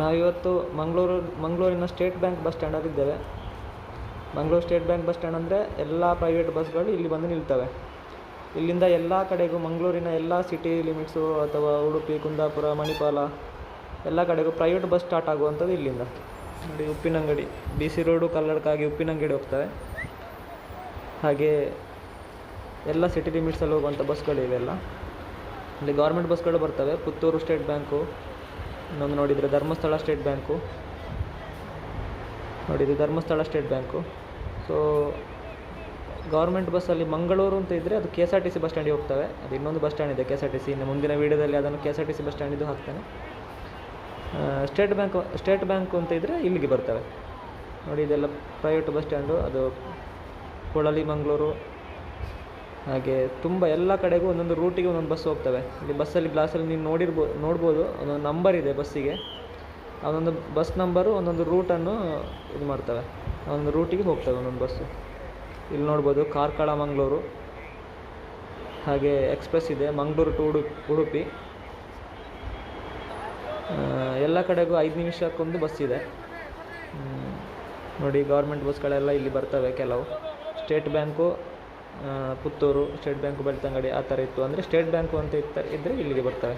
ನಾವಿವತ್ತು ಮಂಗಳೂರು, ಮಂಗಳೂರಿನ state bank bus ಸ್ಟ್ಯಾಂಡಲ್ಲಿದ್ದೇವೆ Mangaluru state bank bus stand ಅಂದರೆ ಎಲ್ಲ ಪ್ರೈವೇಟ್ ಬಸ್ಗಳು ಇಲ್ಲಿ ಬಂದು ನಿಲ್ತವೆ. ಇಲ್ಲಿಂದ ಎಲ್ಲ ಕಡೆಗೂ ಮಂಗಳೂರಿನ ಎಲ್ಲ ಸಿಟಿ ಲಿಮಿಟ್ಸು ಅಥವಾ ಉಡುಪಿ, ಕುಂದಾಪುರ, ಮಣಿಪಾಲ ಎಲ್ಲ ಕಡೆಗೂ ಪ್ರೈವೇಟ್ ಬಸ್ ಸ್ಟಾರ್ಟ್ ಆಗುವಂಥದ್ದು ಇಲ್ಲಿಂದ. ನೋಡಿ, ಉಪ್ಪಿನಂಗಡಿ ಬಿ ಸಿ ರೋಡು ಕಲ್ಲಡ್ಕಾಗಿ ಉಪ್ಪಿನಂಗಡಿ ಹೋಗ್ತವೆ. ಹಾಗೆ ಎಲ್ಲ ಸಿಟಿ ಲಿಮಿಟ್ಸಲ್ಲಿ ಹೋಗುವಂಥ ಬಸ್ಗಳಿವೆ ಎಲ್ಲ ಇಲ್ಲಿ ಗೌರ್ಮೆಂಟ್ ಬಸ್ಗಳು ಬರ್ತವೆ. ಪುತ್ತೂರು ಸ್ಟೇಟ್ ಬ್ಯಾಂಕು ಇನ್ನೊಂದು ನೋಡಿದರೆ ಧರ್ಮಸ್ಥಳ ಸ್ಟೇಟ್ ಬ್ಯಾಂಕು ನೋಡಿ ಇದು Dharmasthala state bank so government ಬಸ್ಸಲ್ಲಿ ಮಂಗಳೂರು ಅಂತ ಇದ್ದರೆ ಅದು K S R T C bus ಸ್ಟ್ಯಾಂಡಿಗೆ ಹೋಗ್ತವೆ. ಅದು ಇನ್ನೊಂದು ಬಸ್ ಸ್ಟ್ಯಾಂಡ್ ಇದೆ K S R T C ಇನ್ನು ಮುಂದಿನ ವೀಡಿಯೋದಲ್ಲಿ ಅದನ್ನು K S R T C bus ಸ್ಟ್ಯಾಂಡಿದು ಹಾಕ್ತಾನೆ. ಸ್ಟೇಟ್ ಬ್ಯಾಂಕ್ ಸ್ಟೇಟ್ ಬ್ಯಾಂಕು ಅಂತ ಇದ್ದರೆ ಇಲ್ಲಿಗೆ ಬರ್ತವೆ. ನೋಡಿ, ಇದೆಲ್ಲ ಪ್ರೈವೇಟ್ ಬಸ್ ಸ್ಟ್ಯಾಂಡು ಅದು ಕೊಳಲಿ ಮಂಗಳೂರು ಹಾಗೆ ತುಂಬ ಎಲ್ಲ ಕಡೆಗೂ ಒಂದೊಂದು ರೂಟಿಗೆ ಒಂದೊಂದು ಬಸ್ ಹೋಗ್ತವೆ. ಇಲ್ಲಿ ಬಸ್ಸಲ್ಲಿ ಗ್ಲಾಸಲ್ಲಿ ನೀವು ನೋಡಿರ್ಬೋ, ನೋಡ್ಬೋದು. ಒಂದೊಂದು ನಂಬರ್ ಇದೆ ಬಸ್ಸಿಗೆ ಒಂದೊಂದು ಬಸ್ ನಂಬರು ಒಂದೊಂದು ರೂಟನ್ನು ಇದು ಮಾಡ್ತವೆ. ಆ ಒಂದು ರೂಟಿಗೆ ಹೋಗ್ತವೆ ಒಂದೊಂದು ಬಸ್ಸು ಇಲ್ಲಿ ನೋಡ್ಬೋದು ಕಾರ್ಕಳ ಮಂಗಳೂರು ಹಾಗೆ ಎಕ್ಸ್ಪ್ರೆಸ್ ಇದೆ, ಮಂಗಳೂರು ಟು ಉಡುಪಿ ಉಡುಪಿ. ಎಲ್ಲ ಕಡೆಗೂ ಐದು ನಿಮಿಷಕ್ಕೊಂದು ಬಸ್ ಇದೆ. ನೋಡಿ ಗೌರ್ಮೆಂಟ್ ಬಸ್ಗಳೆಲ್ಲ ಇಲ್ಲಿ ಬರ್ತವೆ ಕೆಲವು. State bank Puttur state bank Belthangady ಆ ಥರ ಇತ್ತು. ಅಂದರೆ ಸ್ಟೇಟ್ ಬ್ಯಾಂಕು ಅಂತ ಇತ್ತ ಇದ್ದರೆ ಇಲ್ಲಿಗೆ ಬರ್ತವೆ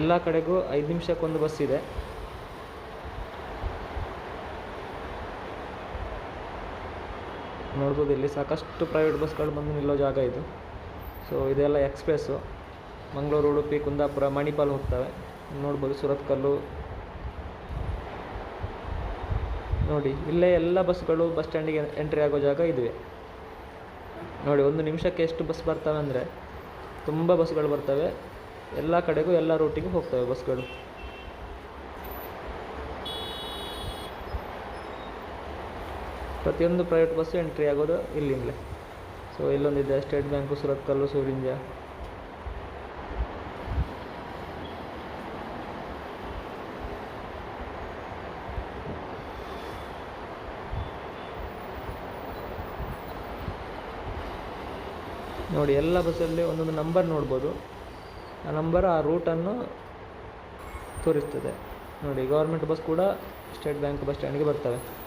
ಎಲ್ಲ ಕಡೆಗೂ ಐದು ನಿಮಿಷಕ್ಕೊಂದು ಬಸ್ ಇದೆ. ನೋಡ್ಬೋದು ಇಲ್ಲಿ ಸಾಕಷ್ಟು ಪ್ರೈವೇಟ್ ಬಸ್ಗಳು ಬಂದು ನಿಲ್ಲೋ ಜಾಗ ಇದು. ಸೊ ಇದೆಲ್ಲ ಎಕ್ಸ್ಪ್ರೆಸ್ಸು. ಮಂಗಳೂರು, ಉಡುಪಿ, ಕುಂದಾಪುರ, ಮಣಿಪಾಲ್ ಹೋಗ್ತವೆ. ನೋಡ್ಬೋದು ಸುರತ್ಕಲ್ಲು ನೋಡಿ, ಇಲ್ಲೇ ಎಲ್ಲ ಬಸ್ಗಳು ಬಸ್ ಸ್ಟ್ಯಾಂಡಿಗೆ ಎಂಟ್ರಿ ಆಗೋ ಜಾಗ ಇದುವೆ. ನೋಡಿ, ಒಂದು ನಿಮಿಷಕ್ಕೆ ಎಷ್ಟು ಬಸ್ ಬರ್ತವೆ ಅಂದರೆ ತುಂಬ ಬಸ್ಗಳು ಬರ್ತವೆ. ಎಲ್ಲ ಕಡೆಗೂ ಎಲ್ಲ ರೂಟಿಗೂ ಹೋಗ್ತವೆ ಬಸ್ಗಳು. ಪ್ರತಿಯೊಂದು ಪ್ರೈವೇಟ್ ಬಸ್ಸು ಎಂಟ್ರಿ ಆಗೋದು ಇಲ್ಲಿಂದಲೇ. ಸೊ ಇಲ್ಲೊಂದಿದೆ ಸ್ಟೇಟ್ ಬ್ಯಾಂಕು ಸುರತ್ಕಲ್ಲು ಸೂರಿಂಜ ನೋಡಿ, ಎಲ್ಲ ಬಸ್ಸಲ್ಲಿ ಒಂದೊಂದು ನಂಬರ್ ನೋಡ್ಬೋದು. ಆ ನಂಬರ್ ಆ ರೂಟನ್ನು ತೋರಿಸ್ತದೆ. ನೋಡಿ ಗೌರ್ಮೆಂಟ್ ಬಸ್ ಕೂಡ ಸ್ಟೇಟ್ ಬ್ಯಾಂಕ್ ಬಸ್ ಸ್ಟ್ಯಾಂಡ್ಗೆ ಬರ್ತವೆ.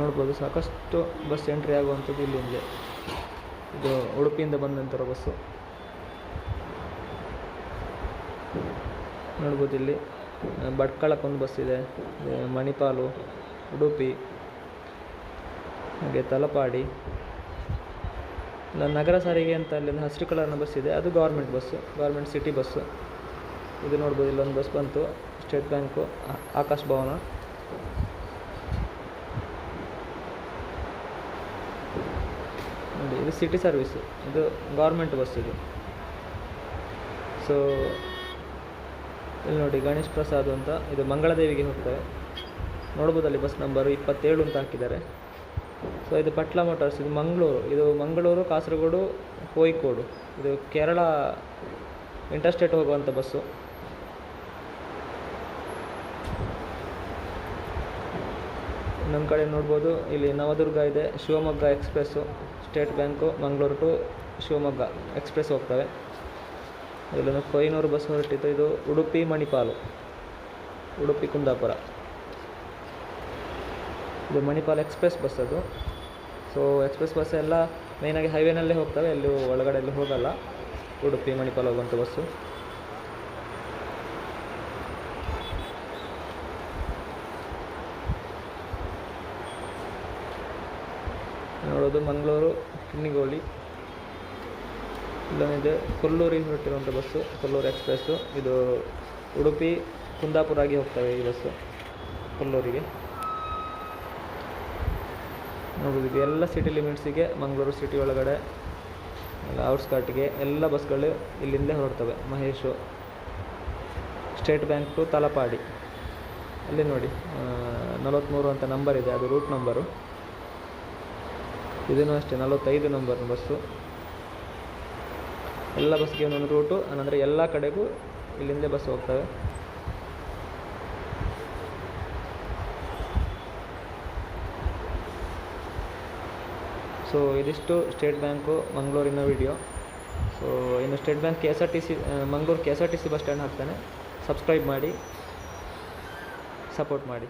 ನೋಡ್ಬೋದು. ಸಾಕಷ್ಟು ಬಸ್ ಎಂಟ್ರಿ ಆಗುವಂಥದ್ದು ಇಲ್ಲಿಂದ ಇದು. ಉಡುಪಿಯಿಂದ ಬಂದಂಥರ ಬಸ್ಸು. ನೋಡ್ಬೋದು ಇಲ್ಲಿ ಭಟ್ಕಳಕ್ಕೊಂದು ಬಸ್ ಇದೆ. ಮಣಿಪಾಲು, ಉಡುಪಿ, ಹಾಗೆ ತಲಪಾಡಿ. ನಗರ ಸಾರಿಗೆ ಅಂತ ಅಲ್ಲಿಂದ ಹಸಿರು ಕಲರ್ನ ಬಸ್ ಇದೆ. ಅದು government bus, government city bus. ಇದು ನೋಡ್ಬೋದು, ಇಲ್ಲೊಂದು ಬಸ್ ಬಂತು, ಸ್ಟೇಟ್ ಬ್ಯಾಂಕು ಆಕಾಶ್ ಭವನ. ನೋಡಿ ಇದು ಸಿಟಿ ಸರ್ವಿಸು ಇದು ಗೌರ್ಮೆಂಟ್ ಬಸ್ ಇದು. ಸೊ ಇಲ್ಲಿ ನೋಡಿ ಗಣೇಶ್ ಪ್ರಸಾದ್ ಅಂತ ಇದು ಮಂಗಳದೇವಿಗೆ ಹೋಗ್ತವೆ ನೋಡ್ಬೋದು ಅಲ್ಲಿ ಬಸ್ ನಂಬರು ಇಪ್ಪತ್ತೇಳು ಅಂತ ಹಾಕಿದ್ದಾರೆ. ಸೊ ಇದು ಪಟ್ಲ ಮೋಟಾರ್ಸ್ ಇದು ಮಂಗಳೂರು ಇದು ಮಂಗಳೂರು, ಕಾಸರಗೋಡು, ಕೋಯಿಕೋಡು. ಇದು ಕೇರಳ ಇಂಟರ್ಸ್ಟೇಟ್ ಹೋಗುವಂಥ ಬಸ್ಸು ಇನ್ನೊಂದು ಕಡೆ ನೋಡ್ಬೋದು, ಇಲ್ಲಿ ನವದುರ್ಗ ಇದೆ, Shivamogga express, state bank, Mangaluru to Shivamogga express ಹೋಗ್ತವೆ. ಇಲ್ಲೊಂದು ಕೊಯ್ನೂರು ಬಸ್ ಹೊರಟಿತ್ತು ಇದು ಉಡುಪಿ ಮಣಿಪಾಲು, ಉಡುಪಿ ಕುಂದಾಪುರ. ಇದು ಮಣಿಪಾಲ್ ಎಕ್ಸ್ಪ್ರೆಸ್ ಬಸ್ ಅದು. ಸೊ ಎಕ್ಸ್ಪ್ರೆಸ್ ಬಸ್ ಎಲ್ಲ ಮೇಯ್ನಾಗಿ ಹೈವೇನಲ್ಲೇ ಹೋಗ್ತವೆ, ಎಲ್ಲೂ ಒಳಗಡೆ ಎಲ್ಲೂ ಹೋಗಲ್ಲ. ಉಡುಪಿ ಮಣಿಪಾಲ್ ಹೋಗುವಂಥ ಬಸ್ಸು. ನೋಡೋದು ಮಂಗಳೂರು ಕಿನ್ನಿಗೋಳಿ ಇಲ್ಲೊಂದಿದೆ ಕೊಲ್ಲೂರಿಗೆ ಹೊರಟಿರುವಂಥ ಬಸ್ಸು, ಕೊಲ್ಲೂರು ಎಕ್ಸ್ಪ್ರೆಸ್ಸು ಇದು ಉಡುಪಿ, ಕುಂದಾಪುರ ಆಗಿ ಹೋಗ್ತವೆ ಈ ಬಸ್ಸು ಕೊಲ್ಲೂರಿಗೆ. ನೋಡೋದು ಎಲ್ಲ ಸಿಟಿ ಲಿಮಿಟ್ಸಿಗೆ ಮಂಗಳೂರು ಸಿಟಿ ಒಳಗಡೆ ಔಟ್ಸ್ಕರ್ಟ್ಗೆ ಎಲ್ಲ ಬಸ್ಗಳು ಇಲ್ಲಿಂದ ಹೊರಡ್ತವೆ. Mahesh state bank to Talapady. ಅಲ್ಲಿ ನೋಡಿ ನಲವತ್ತ್ಮೂರು ಅಂತ ನಂಬರ್ ಇದೆ, ಅದು ರೂಟ್ ನಂಬರು ಇದೂ ಅಷ್ಟೇ, ನಲವತ್ತೈದು ನಂಬರ್ ಬಸ್ಸು ಎಲ್ಲ ಬಸ್ಗೆ ಒಂದೊಂದು ರೂಟು ಅಂದರೆ ಎಲ್ಲ ಕಡೆಗೂ ಇಲ್ಲಿಂದ ಬಸ್ ಹೋಗ್ತವೆ. ಸೊ ಇದಿಷ್ಟು ಸ್ಟೇಟ್ ಬ್ಯಾಂಕು ಮಂಗಳೂರಿನ ವಿಡಿಯೋ ಸೊ ಇನ್ನು state bank K S R T C Mangaluru K S R T C bus stand ಹಾಕ್ತಾನೆ ಸಬ್ಸ್ಕ್ರೈಬ್ ಮಾಡಿ ಸಪೋರ್ಟ್ ಮಾಡಿ.